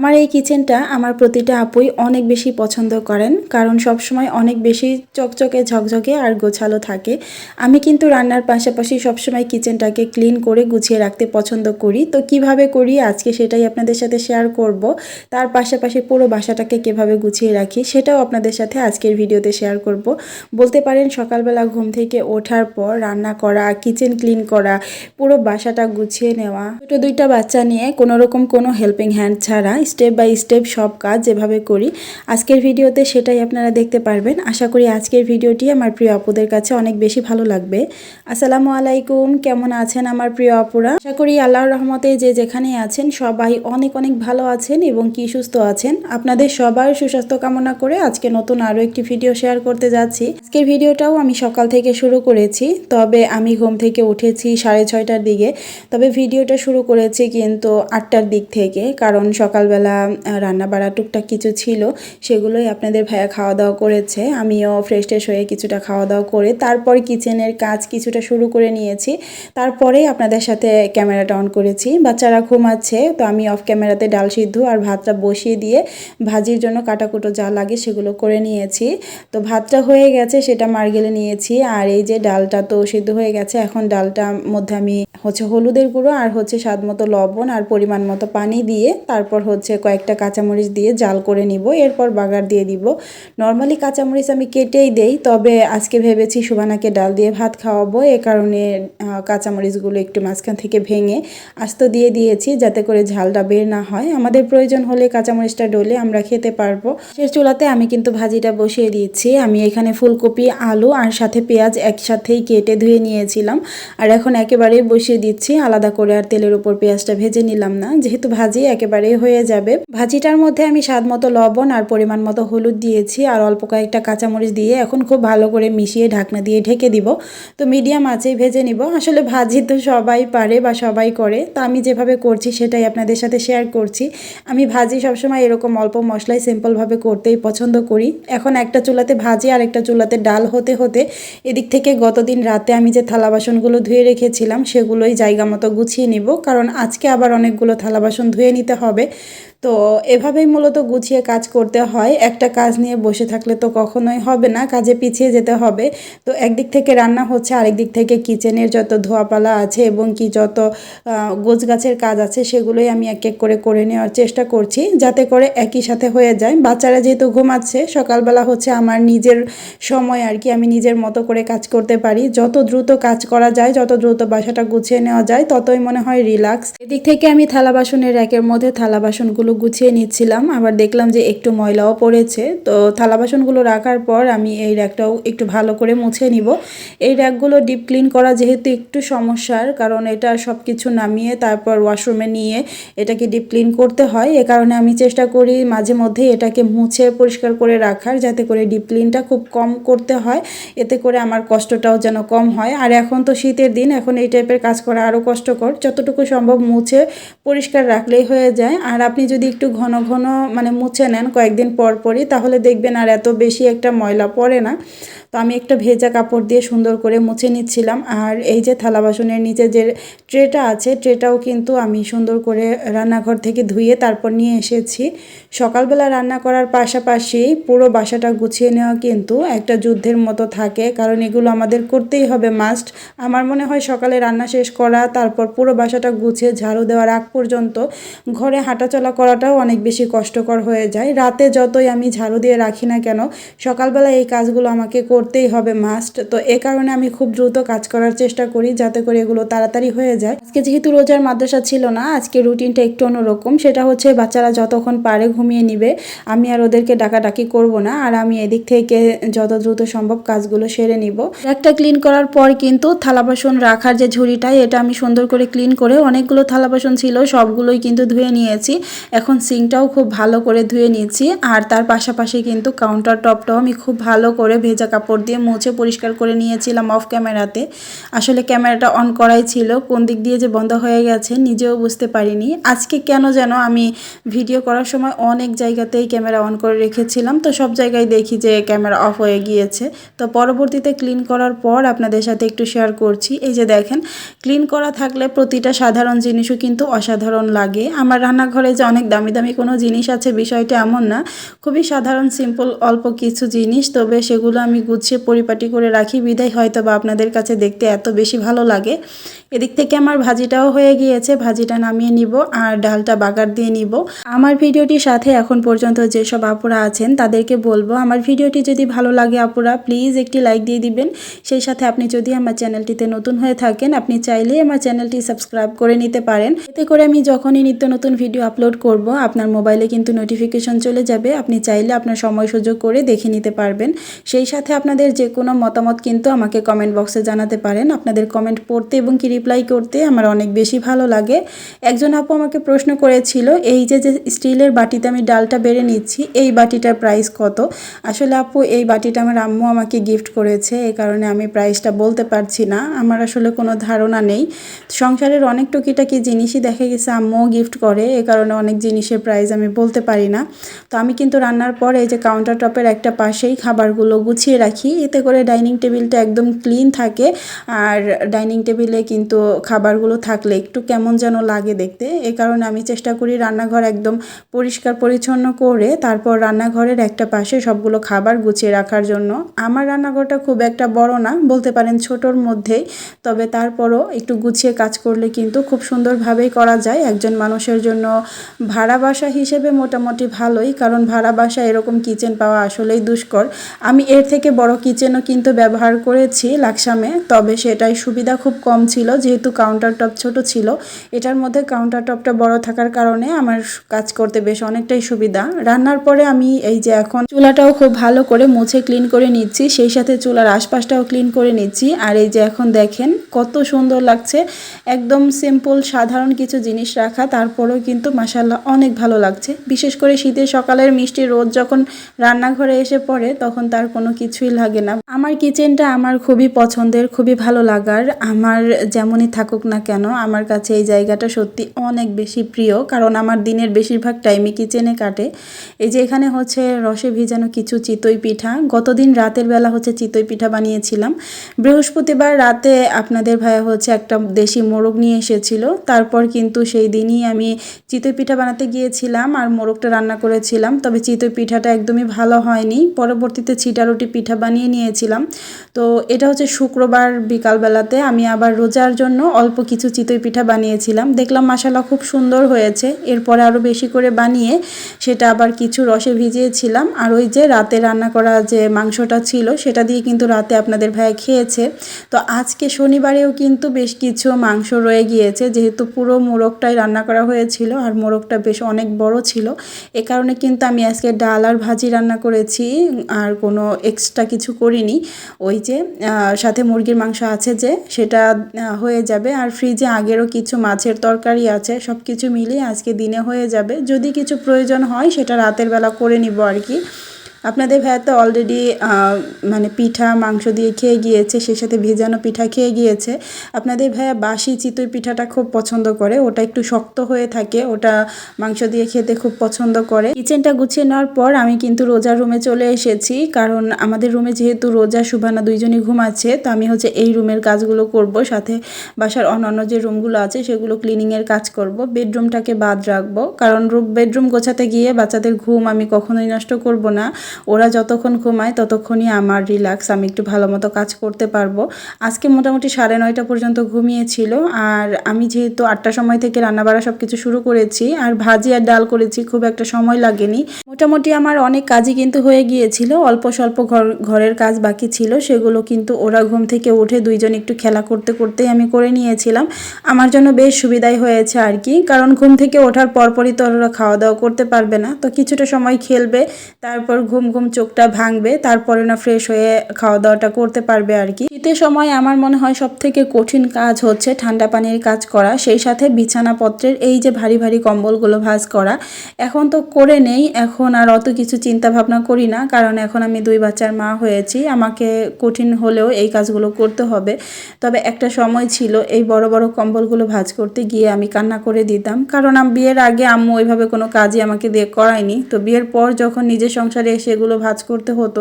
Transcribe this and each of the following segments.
আমার এই কিচেনটা আমার প্রতিটা আপুই অনেক বেশি পছন্দ করেন, কারণ সবসময় অনেক বেশি চকচকে, ঝকঝকে আর গোছালো থাকে। আমি কিন্তু রান্নার পাশাপাশি সবসময় কিচেনটাকে ক্লিন করে গুছিয়ে রাখতে পছন্দ করি। তো কীভাবে করি? আজকে সেটাই আপনাদের সাথে শেয়ার করব। তার পাশাপাশি পুরো বাসাটাকে কীভাবে গুছিয়ে রাখি সেটাও আপনাদের সাথে আজকের ভিডিওতে শেয়ার করব। বলতে পারেন, সকালবেলা ঘুম থেকে ওঠার পর রান্না করা, কিচেন ক্লিন করা, পুরো বাসাটা গুছিয়ে নেওয়া ছোটো দুইটা বাচ্চা নিয়ে কোনো রকম কোনো হেল্পিং হ্যান্ড ছাড়া স্টেপ বাই স্টেপ সব কাজ যেভাবে করি। আজকের ভিডিওতে সেটাই আপনারা দেখতে পারবেন। আশা করি আজকের ভিডিওটি আমার প্রিয় আপুদের কাছে অনেক বেশি ভালো লাগবে। আসসালামু আলাইকুম, কেমন আছেন আমার প্রিয় আপুরা? আশা করি আল্লাহর রহমতে যে যেখানে আছেন, সবাই অনেক অনেক ভালো আছেন এবং কি সুস্থ আছেন। আপনাদের সবার সুস্বাস্থ্য কামনা করে আজকে নতুন আরও একটি ভিডিও শেয়ার করতে যাচ্ছি। আজকের ভিডিওটাও আমি সকাল থেকে শুরু করেছি, তবে আমি ঘুম থেকে উঠেছি সাড়ে ছয়টার দিকে। তবে ভিডিওটা শুরু করেছি কিন্তু আটটার দিক থেকে, কারণ সকালবেলা রান্না বাড়া টুকটাক কিছু ছিল, সেগুলোই আপনাদের ভাইয়া খাওয়া দাওয়া করেছে। আমিও ফ্রেশ ট্রেশ হয়ে কিছুটা খাওয়া দাওয়া করে তারপর কিচেনের কাজ কিছুটা শুরু করে নিয়েছি। তারপরেই আপনাদের সাথে ক্যামেরাটা অন করেছি। বাচ্চারা ঘুমাচ্ছে, তো আমি অফ ক্যামেরাতে ডাল সিদ্ধ আর ভাতটা বসিয়ে দিয়ে ভাজির জন্য কাটাকুটো যা লাগে সেগুলো করে নিয়েছি। তো ভাতটা হয়ে গেছে, সেটা মার্গেলে নিয়েছি। আর এই যে ডালটা তো সিদ্ধ হয়ে গেছে, এখন ডালটার মধ্যে আমি হচ্ছে হলুদের গুঁড়ো আর হচ্ছে স্বাদ মতো লবণ আর পরিমাণ মতো পানি দিয়ে তারপর হচ্ছে কয়েকটা কাঁচামরিচ দিয়ে জাল করে নিব, এরপর বাগার দিয়ে দিব। নর্মালি কাঁচামরিচ আমি কেটেই দেই, তবে আজকে ভেবেছি সুবানাকে ডাল দিয়ে ভাত খাওয়াবো, এ কারণে কাঁচামরিচগুলো একটু মাঝখান থেকে ভেঙে আস্ত দিয়ে দিয়েছি, যাতে করে ঝালটা বের না হয়। আমাদের প্রয়োজন হলে কাঁচামরিচটা ডলে আমরা খেতে পারব। সে চুলাতে আমি কিন্তু ভাজিটা বসিয়ে দিয়েছি। আমি এখানে ফুলকপি, আলু আর সাথে পেঁয়াজ একসাথেই কেটে ধুয়ে নিয়েছিলাম। আর এখন একেবারেই বসিয়ে দিচ্ছি, আলাদা করে আর তেলের উপর পেঁয়াজটা ভেজে নিলাম না। যেহেতু ভাজি একেবারেই হয়ে যাবে। ভাজিটার মধ্যে আমি স্বাদ মতো লবণ আর পরিমাণ মতো হলুদ দিয়েছি আর অল্প কয়েকটা কাঁচামরিচ দিয়ে এখন খুব ভালো করে মিশিয়ে ঢাকনা দিয়ে ঢেকে দিব। তো মিডিয়াম আঁচেই ভেজে নিব। আসলে ভাজি তো সবাই পারে বা সবাই করে। তো আমি যেভাবে করছি সেটাই আপনাদের সাথে শেয়ার করছি। আমি ভাজি সবসময় এরকম অল্প মশলায় সিম্পলভাবে করতেই পছন্দ করি। এখন একটা চুলাতে ভাজি আর একটা চুলাতে ডাল হতে হতে এদিক থেকে গতদিন রাতে আমি যে থালা বাসনগুলো ধুয়ে রেখেছিলাম সেগুলোই জায়গা মতো গুছিয়ে নিব। কারণ আজকে আবার অনেকগুলো থালা বাসন ধুয়ে নিতে হবে। তো এভাবেই মূলত গুছিয়ে কাজ করতে হয়। একটা কাজ নিয়ে বসে থাকলে তো কখনোই হবে না, কাজে পিছিয়ে যেতে হবে। তো একদিক থেকে রান্না হচ্ছে, আরেক দিক থেকে কিচেনের যত ধোয়াপালা আছে এবং কি যত গোছ গাছের কাজ আছে সেগুলোই আমি এক এক করে করে নেওয়ার চেষ্টা করছি। যাতে করে একই সাথে হয়ে যায়। বাচ্চারা যেহেতু ঘুমাচ্ছে, সকালবেলা হচ্ছে আমার নিজের সময় আর কি আমি নিজের মতো করে কাজ করতে পারি। যত দ্রুত কাজ করা যায়, যত দ্রুত বাসাটা গুছিয়ে নেওয়া যায়, ততই মনে হয় রিল্যাক্স। এদিক থেকে আমি থালা বাসনের র্যাকের মধ্যে থালা বাসনগুলো গুছিয়ে নিচ্ছিলাম। আবার দেখলাম যে একটু ময়লাও পড়েছে। তো থালা বাসনগুলো রাখার পর আমি এই র্যাকটাও একটু ভালো করে মুছে নিব। এই র্যাকগুলো ডিপ ক্লিন করা যেহেতু একটু সমস্যার, কারণ এটা সব কিছু নামিয়ে তারপর ওয়াশরুমে নিয়ে এটাকে ডিপ ক্লিন করতে হয়। এ কারণে আমি চেষ্টা করি মাঝে মধ্যে এটাকে মুছে পরিষ্কার করে রাখার, যাতে করে ডিপ ক্লিনটা খুব কম করতে হয়। এতে করে আমার কষ্টটাও যেন কম হয়। আর এখন তো শীতের দিন, এখন এই টাইপের কাজ করা আরও কষ্টকর। যতটুকু সম্ভব মুছে পরিষ্কার রাখলেই হয়ে যায়। আর আপনি যদি একটু ঘন ঘন মানে মুছে নেন কয়েকদিন পর পরই, তাহলে দেখবেন আর এত বেশি একটা ময়লা পড়ে না। তো আমি একটা ভেজা কাপড় দিয়ে সুন্দর করে মুছে নিচ্ছিলাম। আর এই যে থালা বাসনের নিচে যে ট্রেটা আছে, ট্রেটাও কিন্তু আমি সুন্দর করে রান্নাঘর থেকে ধুয়ে তারপর নিয়ে এসেছি। সকালবেলা রান্না করার পাশাপাশি পুরো বাসাটা গুছিয়ে নেওয়া কিন্তু একটা যুদ্ধের মতো থাকে, কারণ এগুলো আমাদের করতেই হবে মাস্ট আমার মনে হয় সকালে রান্না শেষ করা, তারপর পুরো বাসাটা গুছিয়ে ঝাড়ু দেওয়ার আগ পর্যন্ত ঘরে হাঁটাচলা করাটাও অনেক বেশি কষ্টকর হয়ে যায়। রাতে যতই আমি ঝাড়ু দিয়ে রাখি না কেন, সকালবেলা এই কাজগুলো আমাকে করতেই হবে মাস্ট তো এ কারণে আমি খুব দ্রুত কাজ করার চেষ্টা করি যাতে করে এগুলো তাড়াতাড়ি হয়ে যায়। আজকে যেহেতু রোজার মাদ্রাসা ছিল না, আজকে রুটিনটা একটু অন্যরকম। সেটা হচ্ছে বাচ্চারা যতক্ষণ পারে ঘুমিয়ে নিবে। আমি আর ওদেরকে ডাকাডাকি করব না। আর আমি এদিক থেকে যত দ্রুত সম্ভব কাজগুলো সেরে নিব। একটা ক্লিন করার পর কিন্তু থালা বাসন রাখার যে ঝুড়িটা, এটা আমি সুন্দর করে ক্লিন করে অনেকগুলো থালা বাসন ছিল, সবগুলোই কিন্তু ধুয়ে নিয়েছি। এখন সিঙ্কটাও খুব ভালো করে ধুয়ে নিয়েছি আর তার পাশাপাশি কিন্তু কাউন্টার টপটাও আমি খুব ভালো করে ভেজা কাপড় কাপড় দিয়ে মুছে পরিষ্কার করে নিয়েছিলাম অফ ক্যামেরাতে আসলে ক্যামেরাটা অন করাই ছিল, কোন দিক দিয়ে যে বন্ধ হয়ে গেছে নিজেও বুঝতে পারিনি। আজকে কেন যেন আমি ভিডিও করার সময় অনেক জায়গাতেই ক্যামেরা অন করে রেখেছিলাম, তো সব জায়গায় দেখি যে ক্যামেরা অফ হয়ে গিয়েছে। তো পরবর্তীতে ক্লিন করার পর আপনাদের সাথে একটু শেয়ার করছি। এই যে দেখেন ক্লিন করা থাকলে প্রতিটা সাধারণ জিনিসও কিন্তু অসাধারণ লাগে। আমার রান্নাঘরে যে অনেক দামি দামি কোনো জিনিস আছে বিষয়টা এমন না, খুবই সাধারণ সিম্পল অল্প কিছু জিনিস, তবে সেগুলো আমি গুছিয়ে পরিপাটি করে রাখি। বিদায় হয়তো বা আপনাদের কাছে দেখতে এত বেশি ভালো লাগে। এদিক থেকে আমার ভাজিটাও হয়ে গিয়েছে। ভাজিটা নামিয়ে নিব আর ডালটা বাগার দিয়ে নিব। আমার ভিডিওটির সাথে এখন পর্যন্ত যেসব আপুরা আছেন তাদেরকে বলব, আমার ভিডিওটি যদি ভালো লাগে আপুরা, প্লিজ একটি লাইক দিয়ে দিবেন। সেই সাথে আপনি যদি আমার চ্যানেলটিতে নতুন হয়ে থাকেন, আপনি চাইলেই আমার চ্যানেলটি সাবস্ক্রাইব করে নিতে পারেন। এতে করে আমি যখনই নিত্য নতুন ভিডিও আপলোড করব, আপনার মোবাইলে কিন্তু নোটিফিকেশন চলে যাবে। আপনি চাইলে আপনার সময় সুযোগ করে দেখে নিতে পারবেন। সেই সাথে আপনাদের যে কোনো মতামত কিন্তু আমাকে কমেন্ট বক্সে জানাতে পারেন। আপনাদের কমেন্ট পড়তে এবং কি রিপ্লাই করতে আমার অনেক বেশি ভালো লাগে। একজন আপু আমাকে প্রশ্ন করেছিল, এই যে যে স্টিলের বাটিতে আমি ডালটা বেড়ে নিচ্ছি, এই বাটিটার প্রাইস কত? আসলে আপু, এই বাটিটা আমার আম্মু আমাকে গিফট করেছে এই কারণে আমি প্রাইসটা বলতে পারছি না। আমার আসলে কোনো ধারণা নেই। সংসারের অনেক টুকিটাকি জিনিসই দেখা গেছে আম্মুও গিফট করে, এ কারণে অনেক জিনিসের প্রাইস আমি বলতে পারি না। তো আমি কিন্তু রান্নার পরে এই যে কাউন্টার টপের একটা পাশেই খাবারগুলো গুছিয়ে রাখি। এতে করে ডাইনিং টেবিলটা একদম ক্লিন থাকে। আর ডাইনিং টেবিলে কিন্তু খাবারগুলো থাকলে একটু কেমন যেন লাগে দেখতে। এ কারণে আমি চেষ্টা করি রান্নাঘর একদম পরিষ্কার পরিচ্ছন্ন করে, তারপর রান্নাঘরের একটা পাশে সবগুলো খাবার গুছিয়ে রাখার জন্য। আমার রান্নাঘরটা খুব একটা বড় না, বলতে পারেন ছোটোর মধ্যেই। তবে তারপরও একটু গুছিয়ে কাজ করলে কিন্তু খুব সুন্দরভাবেই করা যায়। একজন মানুষের জন্য ভাড়া বাসা হিসেবে মোটামুটি ভালোই, কারণ ভাড়া বাসা এরকম কিচেন পাওয়া আসলেই দুষ্কর। আমি এর থেকে বড় কিচেনও কিন্তু ব্যবহার করেছি লাকসামে, তবে সেটাই সুবিধা খুব কম ছিল যেহেতু কাউন্টার টপ ছোট ছিল। এটার মধ্যে কাউন্টার টপটা বড় থাকার কারণে আমার কাজ করতে বেশ অনেকটাই সুবিধা। রান্নার পরে আমি এই যে এখন চুলাটাও খুব ভালো করে মুছে ক্লিন করে নিচ্ছি, সেই সাথে চুলার আশপাশটাও ক্লিন করে নিচ্ছি। আর এই যে এখন দেখেন কত সুন্দর লাগছে, একদম সিম্পল সাধারণ কিছু জিনিস রাখা, তারপরেও কিন্তু মাসাল্লাহ অনেক ভালো লাগছে। বিশেষ করে শীতের সকালের মিষ্টি রোদ যখন রান্নাঘরে এসে পড়ে, তখন তার কোনো কিছুই লাগে না। আমার কিচেনটা আমার খুবই পছন্দের, খুবই ভালো লাগার। আমার যেমনই থাকুক না কেন, আমার কাছে এই জায়গাটা সত্যি অনেক বেশি প্রিয়। কারণ আমার দিনের বেশিরভাগ টাইমই কিচেনে কাটে। এই যে এখানে হচ্ছে রসে ভিজানো কিছু চিতই পিঠা। গতদিন রাতের বেলা হচ্ছে চিতই পিঠা বানিয়েছিলাম। বৃহস্পতিবার রাতে আপনাদের ভাইয়া হচ্ছে একটা দেশি মোরগ নিয়ে এসেছিল। তারপর কিন্তু সেই দিনই আমি চিতই পিঠা বানাতে গিয়েছিলাম আর মোরগটা রান্না করেছিলাম। তবে চিতই পিঠাটা একদমই ভালো হয়নি। পরবর্তীতে ছিটা রুটি পিঠা বানিয়ে নিয়েছিলাম। তো এটা হচ্ছে শুক্রবার বিকালবেলাতে আমি আবার রোজার জন্য অল্প কিছু চিতই পিঠা বানিয়েছিলাম। দেখলাম মশালা খুব সুন্দর হয়েছে। এরপরে আরও বেশি করে বানিয়ে সেটা আবার কিছু রসে ভিজিয়েছিলাম। আর ওই যে রাতে রান্না করা যে মাংসটা ছিল সেটা দিয়ে কিন্তু রাতে আপনাদের ভাইয়া খেয়েছে। তো আজকে শনিবারেও কিন্তু বেশ কিছু মাংস রয়ে গিয়েছে। যেহেতু পুরো মোরগটাই রান্না করা হয়েছিল আর মোরগটা বেশ অনেক বড় ছিল। এ কারণে কিন্তু আমি আজকে ডাল আর ভাজি রান্না করেছি। আর কোনো এক্সট্রা কিছু করিনি। ওই যে সাথে মুরগির মাংস আছে যে, সেটা হয়ে যাবে। আর ফ্রিজে আগেরও কিছু মাছের তরকারি আছে সব কিছু মিলিয়ে আজকে দিনে হয়ে যাবে। যদি কিছু প্রয়োজন হয়, সেটা রাতের বেলা করে নিব আর কি। আপনাদের ভাইয়া তো অলরেডি মানে পিঠা, মাংস দিয়ে খেয়ে গিয়েছে সেই সাথে ভেজানো পিঠা খেয়ে গিয়েছে। আপনাদের ভাইয়া বাসি চিতই পিঠাটা খুব পছন্দ করে, ওটা একটু শক্ত হয়ে থাকে, ওটা মাংস দিয়ে খেতে খুব পছন্দ করে। কিচেনটা গুছিয়ে নেওয়ার পর আমি কিন্তু রোজার রুমে চলে এসেছি, কারণ আমাদের রুমে যেহেতু রোজা, সুবানা দুইজনই ঘুমাচ্ছে, তো আমি হচ্ছে এই রুমের কাজগুলো করব, সাথে বাসার অন্যান্য যে রুমগুলো আছে, সেগুলো ক্লিনিংয়ের কাজ করব বেডরুমটাকে বাদ রাখব, কারণ বেডরুম গোছাতে গিয়ে বাচ্চাদের ঘুম আমি কখনোই নষ্ট করব না। ওরা যতক্ষণ ঘুমায় ততক্ষণই আমার রিল্যাক্স আমি একটু ভালো মতো কাজ করতে পারব। আজকে মোটামুটি সাড়ে নয়টা পর্যন্ত ঘুমিয়েছিল আর আমি যেহেতু আটটার সময় থেকে রান্নাবাড়া সব কিছু শুরু করেছি আর ভাজি আর ডাল করেছি, খুব একটা সময় লাগেনি। মোটামুটি আমার অনেক কাজই কিন্তু হয়ে গিয়েছিল, অল্প স্বল্প ঘর, ঘরের কাজ বাকি ছিল, সেগুলো কিন্তু ওরা ঘুম থেকে উঠে দুইজন একটু খেলা করতে করতেই আমি করে নিয়েছিলাম। আমার জন্য বেশ সুবিধাই হয়েছে আর কি, কারণ ঘুম থেকে ওঠার পরপরই তো ওরা খাওয়া দাওয়া করতে পারবে না। তো কিছুটা সময় খেলবে, তারপর ঘুম ঘুম ঘুম চোখটা ভাঙবে, তারপরে না ফ্রেশ হয়ে খাওয়া দাওয়াটা করতে পারবে আর কি। শীতের সময় আমার মনে হয় সব থেকে কঠিন কাজ হচ্ছে ঠান্ডা পানির কাজ করা, সেই সাথে বিছানাপত্রের এই যে ভারী ভারী কম্বলগুলো ভাঁজ করা। এখন তো করে নেই, এখন আর অত কিছু চিন্তা ভাবনা করি না, কারণ এখন আমি দুই বাচ্চার মা হয়েছি, আমাকে কঠিন হলেও এই কাজগুলো করতে হবে। তবে একটা সময় ছিল এই বড় বড় কম্বলগুলো ভাঁজ করতে গিয়ে আমি কান্না করে দিতাম, কারণ বিয়ের আগে আম্মু ওইভাবে কোনো কাজই আমাকে দিয়ে করায়নি। তো বিয়ের পর যখন নিজের সংসারে এসে এগুলো ভাঁজ করতে হতো।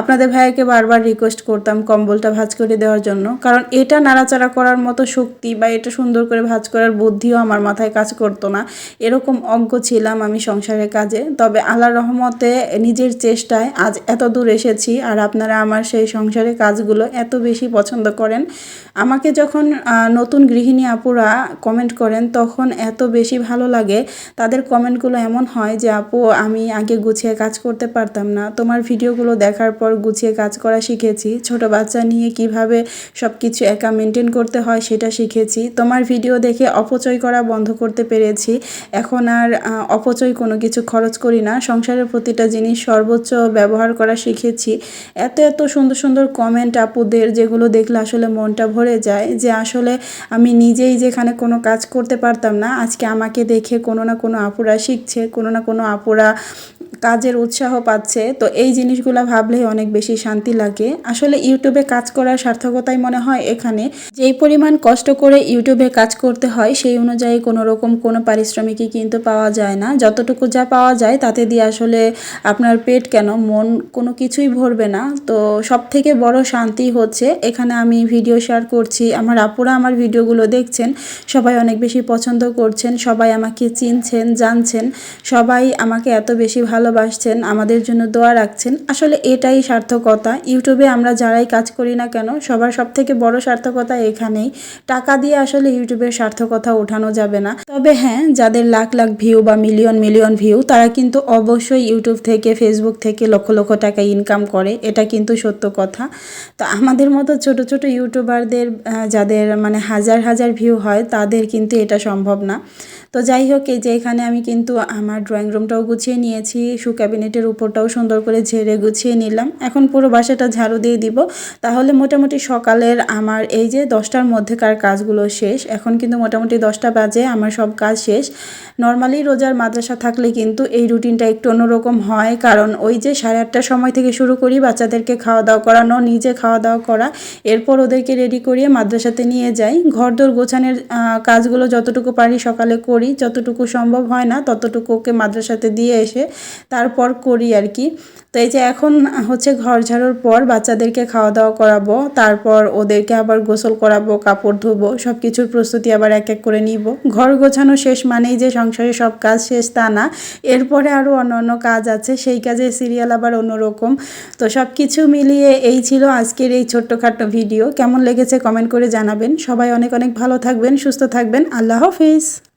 আপনাদের ভাইয়াকে বারবার রিকোয়েস্ট করতাম কম্বলটা ভাঁজ করে দেওয়ার জন্য। কারণ এটা নাড়াচাড়া করার মতো শক্তি বা এটা সুন্দর করে ভাঁজ করার বুদ্ধিও আমার মাথায় কাজ করতো না। এরকম অজ্ঞ ছিলাম আমি সংসারের কাজে। তবে আল্লাহর রহমতে নিজের চেষ্টায় আজ এত দূর এসেছি আর আপনারা আমার সেই সংসারের কাজগুলো এত বেশি পছন্দ করেন। আমাকে যখন নতুন গৃহিণী আপুরা কমেন্ট করেন তখন এত বেশি ভালো লাগে। তাদের কমেন্টগুলো এমন হয় যে, আপু, আমি আগে গুছিয়ে কাজ করতে পারতাম না। তোমার ভিডিওগুলো দেখার পর গুছিয়ে কাজ করা শিখেছি। ছোট বাচ্চা নিয়ে কীভাবে সব কিছু একা মেনটেন করতে হয় সেটা শিখেছি। তোমার ভিডিও দেখে অপচয় করা বন্ধ করতে পেরেছি। এখন আর অপচয় কোনো কিছু খরচ করি না। সংসারের প্রতিটা জিনিস সর্বোচ্চ ব্যবহার করা শিখেছি। এত এত সুন্দর সুন্দর কমেন্ট আপুদের যেগুলো দেখলে আসলে মনটা ভরে যায় যে আসলে আমি নিজেই যেখানে কোনো কাজ করতে পারতাম না, আজকে আমাকে দেখে কোনো না কোনো আপুরা শিখছে, কোনো না কোনো আপুরা কাজের উৎসাহ পাচ্ছে, তো এই জিনিসগুলো ভাবলেই অনেক বেশি শান্তি লাগে। আসলে ইউটিউবে কাজ করার সার্থকতাই মনে হয় এখানে। যেই পরিমাণ কষ্ট করে ইউটিউবে কাজ করতে হয়, সেই অনুযায়ী কোনো রকম কোনো পারিশ্রমিকই কিন্তু পাওয়া যায় না। যতটুকু যা পাওয়া যায়, তাতে দিয়ে আসলে আপনার পেট কেন, মন কোনো কিছুই ভরবে না। তো সব থেকে বড় শান্তি হচ্ছে, এখানে আমি ভিডিও শেয়ার করছি, আমার আপুরা আমার ভিডিওগুলো দেখছেন, সবাই অনেক বেশি পছন্দ করছেন, সবাই আমাকে চিনছেন, জানছেন, সবাই আমাকে এত বেশি ভালোবাসছেন, আমাদের জন্য দোয়া রাখছেন। আসলে এটাই সার্থকতা। ইউটিউবে আমরা যারাই কাজ করি না কেন, সবার সব থেকে বড় সার্থকতা এখানেই। টাকা দিয়ে আসলে ইউটিউবের সার্থকতা ওঠানো যাবে না। তবে হ্যাঁ যাদের লাখ লাখ ভিউ বা মিলিয়ন মিলিয়ন ভিউ তারা কিন্তু অবশ্যই ইউটিউব থেকে ফেসবুক থেকে লক্ষ লক্ষ টাকা ইনকাম করে। এটা কিন্তু সত্য কথা। তো আমাদের মতো ছোট ছোট ইউটিউবারদের যাদের মানে হাজার হাজার ভিউ হয়, তাদের কিন্তু এটা সম্ভব না। তো যাই হোক, এই যে এখানে আমি কিন্তু আমার ড্রয়িং রুমটাও গুছিয়ে নিয়েছি শু ক্যাবিনেটের উপরটাও সুন্দর করে ঝেড়ে গুছিয়ে নিলাম। এখন পুরো বাসাটা ঝাড়ু দিয়ে দিব। তাহলে মোটামুটি সকালের আমার এই যে দশটার মধ্যেকার কাজগুলো শেষ। এখন কিন্তু মোটামুটি দশটা বাজে, আমার সব কাজ শেষ। নর্মালি রোজার মাদ্রাসা থাকলে কিন্তু এই রুটিনটা একটু অন্যরকম হয়। কারণ ওই যে সাড়ে আটটার সময় থেকে শুরু করি, বাচ্চাদেরকে খাওয়া দাওয়া করানো, নিজে খাওয়া দাওয়া করা। এরপর ওদেরকে রেডি করিয়ে মাদ্রাসাতে নিয়ে যাই। ঘরদোর গোছানোর কাজগুলো যতটুকু পারি সকালে করি। যতটুকু সম্ভব হয় না, ততটুকু ওকে মাদ্রাসাতে দিয়ে এসে তারপর করি আর কি। তো এই যে এখন হচ্ছে ঘর ঝাড়ুর পর বাচ্চাদেরকে খাওয়া দাওয়া করাবো, তারপর ওদেরকে আবার গোসল করাবো, কাপড় ধোবো সব কিছুর প্রস্তুতি আবার এক এক করে নিব। ঘর গোছানো শেষ মানেই যে সংসারে সব কাজ শেষ তা না, এরপরে আরও অন্য অন্য কাজ আছে, সেই কাজের সিরিয়াল আবার অন্যরকম। তো সব কিছু মিলিয়ে এই ছিল আজকের এই ছোট্টখাট্ট ভিডিও কেমন লেগেছে কমেন্ট করে জানাবেন। সবাই অনেক অনেক ভালো থাকবেন, সুস্থ থাকবেন। আল্লাহ হাফিজ।